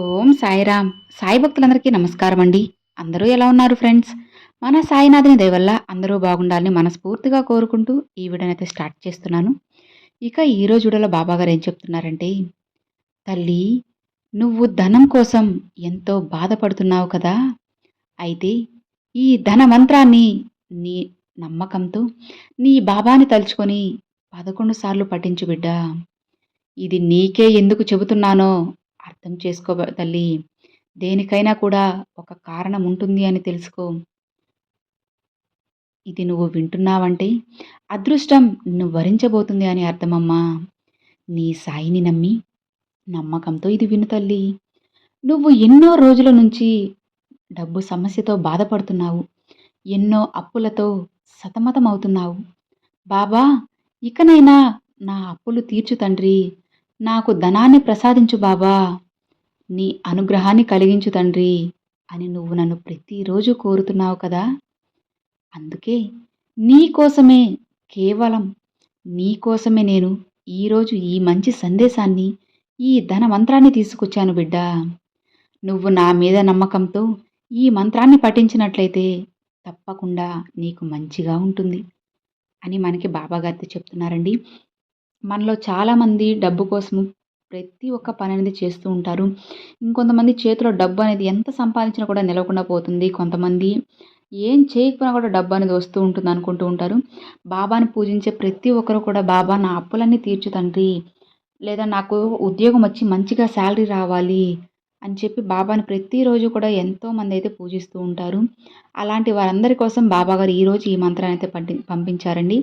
ఓం సాయిరామ్. సాయి భక్తులందరికీ నమస్కారం అండి అందరూ ఎలా ఉన్నారు ఫ్రెండ్స్? మన సాయినాథుని దయవల్ల అందరూ బాగుండాలని మనస్ఫూర్తిగా కోరుకుంటూ ఈ వీడియోని అయితే స్టార్ట్ చేస్తున్నాను. ఇక ఈ రోజు వీడియోలో బాబా గారు ఏం చెప్తున్నారంటే తల్లి నువ్వు ధనం కోసం ఎంతో బాధపడుతున్నావు కదా. అయితే ఈ ధన మంత్రాన్ని నీ నమ్మకంతో నీ బాబాని తలుచుకొని పదకొండు సార్లు పఠించు బిడ్డ. ఇది నీకే ఎందుకు చెబుతున్నానో అర్థం చేసుకో తల్లి. దేనికైనా కూడా ఒక కారణం ఉంటుంది అని తెలుసుకో. ఇది నువ్వు వింటున్నావంటే అదృష్టం నిన్ను వరించబోతుంది అని అర్థమమ్మా. నీ సాయిని నమ్మి నమ్మకంతో ఇది విను తల్లి. నువ్వు ఎన్నో రోజుల నుంచి డబ్బు సమస్యతో బాధపడుతున్నావు. ఎన్నో అప్పులతో సతమతమవుతున్నావు. బాబా ఇకనైనా నా అప్పులు తీర్చు తండ్రి. నాకు ధనాన్ని ప్రసాదించు బాబా. నీ అనుగ్రహాన్ని కలిగించు తండ్రి అని నువ్వు నన్ను ప్రతిరోజు కోరుతున్నావు కదా. అందుకే నీ కోసమే కేవలం నీ కోసమే నేను ఈరోజు ఈ మంచి సందేశాన్ని ఈ ధన మంత్రాన్ని తీసుకొచ్చాను బిడ్డా. నువ్వు నా మీద నమ్మకంతో ఈ మంత్రాన్ని పఠించినట్లయితే తప్పకుండా నీకు మంచిగా ఉంటుంది అని మనకి బాబాగారితో చెప్తున్నారండి. మనలో చాలామంది డబ్బు కోసము ప్రతి ఒక్క పని అనేది చేస్తూ ఉంటారు. ఇంకొంతమంది చేతిలో డబ్బు అనేది ఎంత సంపాదించినా కూడా నిలవకుండా పోతుంది. కొంతమంది ఏం చేయకపోయినా కూడా డబ్బు అనేది వస్తూ ఉంటుంది అనుకుంటూ ఉంటారు. బాబాని పూజించే ప్రతి ఒక్కరు కూడా బాబా నా అప్పులన్నీ తీర్చు తండ్రి. లేదా నాకు ఉద్యోగం వచ్చి మంచిగా శాలరీ రావాలి. అని చెప్పి బాబాని ప్రతిరోజు కూడా ఎంతోమంది అయితే పూజిస్తూ ఉంటారు. అలాంటి వారందరి కోసం బాబా గారు ఈరోజు ఈ మంత్రాన్ని అయితే పంపి పంపించారండి.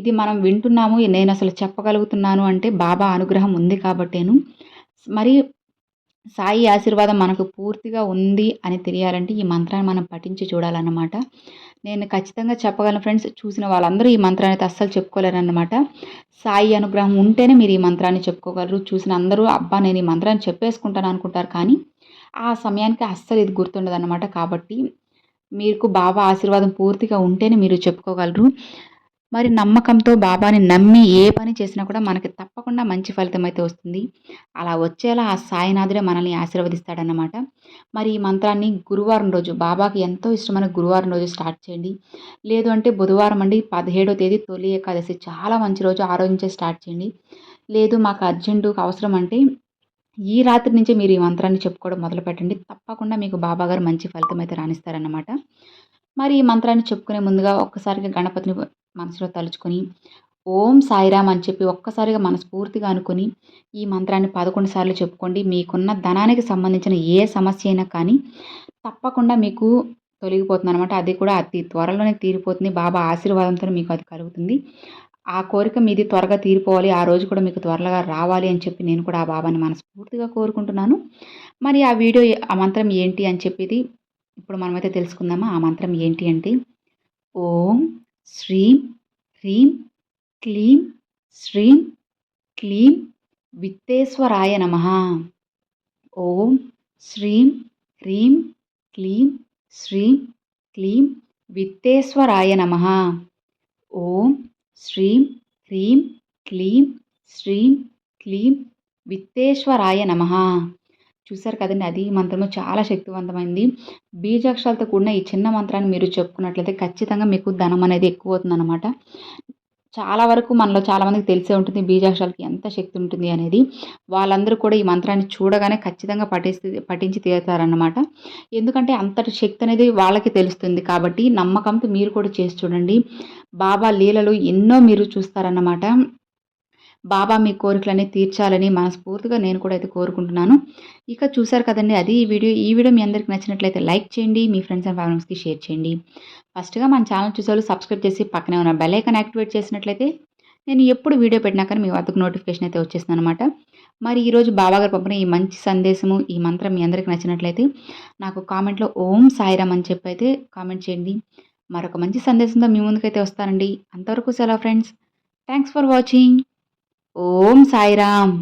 ఇది మనం వింటున్నాము నేను అసలు చెప్పగలుగుతున్నాను అంటే బాబా అనుగ్రహం ఉంది కాబట్టేను. మరి సాయి ఆశీర్వాదం మనకు పూర్తిగా ఉంది అని తెలియాలంటే ఈ మంత్రాన్ని మనం పఠించి చూడాలన్నమాట. నేను ఖచ్చితంగా చెప్పగలను ఫ్రెండ్స్. చూసిన వాళ్ళందరూ ఈ మంత్రాన్ని అయితే అస్సలు చెప్పుకోలేరన్నమాట. సాయి అనుగ్రహం ఉంటేనే మీరు ఈ మంత్రాన్ని చెప్పుకోగలరు. చూసిన అందరూ అబ్బా నేను ఈ మంత్రాన్ని చెప్పేసుకుంటాను అనుకుంటారు కానీ ఆ సమయానికి అస్సలు ఇది గుర్తుండదు కాబట్టి మీకు బాబా ఆశీర్వాదం పూర్తిగా ఉంటేనే మీరు చెప్పుకోగలరు. మరి నమ్మకంతో బాబాని నమ్మి ఏ పని చేసినా కూడా మనకి తప్పకుండా మంచి ఫలితం అయితే వస్తుంది. అలా వచ్చేలా ఆ సాయినాథుడే మనల్ని ఆశీర్వదిస్తాడనమాట మరి ఈ మంత్రాన్ని గురువారం రోజు బాబాకి ఎంతో ఇష్టమైన గురువారం రోజు స్టార్ట్ చేయండి. లేదు అంటే బుధవారం అండి పదిహేడో తేదీ తొలి ఏకాదశి. చాలా మంచి రోజు ఆ రోజు నుంచే స్టార్ట్ చేయండి. లేదు మాకు అర్జెంటు అవసరం అంటే ఈ రాత్రి నుంచే మీరు ఈ మంత్రాన్ని చెప్పుకోవడం మొదలు పెట్టండి. తప్పకుండా మీకు బాబా గారు మంచి ఫలితం అయితే రాణిస్తారన్నమాట. మరి ఈ మంత్రాన్ని చెప్పుకునే ముందుగా ఒక్కసారిగా గణపతిని మనసులో తలుచుకొని ఓం సాయిరామ్ అని చెప్పి ఒక్కసారిగా మనస్ఫూర్తిగా అనుకొని ఈ మంత్రాన్ని పదకొండు సార్లు చెప్పుకోండి. మీకున్న ధనానికి సంబంధించిన ఏ సమస్య అయినా కానీ తప్పకుండా మీకు తొలగిపోతుంది అనమాట అది కూడా అతి త్వరలోనే తీరిపోతుంది. బాబా ఆశీర్వాదంతో మీకు అది కలుగుతుంది. ఆ కోరిక మీది త్వరగా తీరిపోవాలి. ఆ రోజు కూడా మీకు త్వరగా రావాలి అని చెప్పి నేను కూడా ఆ బాబాని మనస్ఫూర్తిగా కోరుకుంటున్నాను. మరి ఆ వీడియో ఆ మంత్రం ఏంటి అని చెప్పేది ఇప్పుడు మనమైతే తెలుసుకుందామా? ఆ మంత్రం ఏంటి అంటే ఓం శ్రీం హ్రీం క్లీం శ్రీం క్లీం విత్తేశ్వరాయ నమ. ఓం శ్రీం హ్రీం క్లీం శ్రీం క్లీం విత్తేశ్వరాయ నమ. ఓం శ్రీం హ్రీం క్లీం శ్రీం క్లీం విత్తేశ్వరాయ నమ. చూసారు కదండి అది మంత్రము చాలా శక్తివంతమైంది. బీజాక్షరాలతో కూడిన ఈ చిన్న మంత్రాన్ని మీరు చెప్పుకున్నట్లయితే ఖచ్చితంగా మీకు ధనం అనేది ఎక్కువ అవుతుందన్నమాట చాలా వరకు మనలో చాలామందికి తెలిసే ఉంటుంది బీజాక్షరాలకి ఎంత శక్తి ఉంటుంది అనేది. వాళ్ళందరూ కూడా ఈ మంత్రాన్ని చూడగానే ఖచ్చితంగా పఠిస్తే పఠించి తీరుతారన్నమాట. ఎందుకంటే అంతటి శక్తి అనేది వాళ్ళకి తెలుస్తుంది కాబట్టి నమ్మకంతో మీరు కూడా చేసి చూడండి. బాబా లీలలు ఎన్నో మీరు చూస్తారన్నమాట. బాబా మీ కోరికలన్నీ తీర్చాలని మనస్ఫూర్తిగా నేను కూడా అయితే కోరుకుంటున్నాను. ఇక చూసారు కదండి అది ఈ వీడియో ఈ వీడియో మీ అందరికి నచ్చినట్లయితే లైక్ చేయండి మీ ఫ్రెండ్స్ అండ్ ఫ్యామిలీస్కి షేర్ చేయండి. ఫస్ట్గా మన ఛానల్ చూసేవాళ్ళు సబ్స్క్రైబ్ చేసి పక్కనే ఉన్న బెల్ ఐకాన్ యాక్టివేట్ చేసినట్లయితే నేను ఎప్పుడు వీడియో పెట్టినా కానీ మీ వద్దకు నోటిఫికేషన్ అయితే వచ్చేసింది అనమాట మరి ఈరోజు బాబాగారు పంపిన ఈ మంచి సందేశము ఈ మంత్రం మీ అందరికి నచ్చినట్లయితే నాకు కామెంట్లో ఓం సాయిరామ్ అని చెప్పి అయితే కామెంట్ చేయండి. మరొక మంచి సందేశంతో మీ ముందుకైతే వస్తానండి. అంతవరకు సెలవు friends. Thanks for watching. Om Sairam.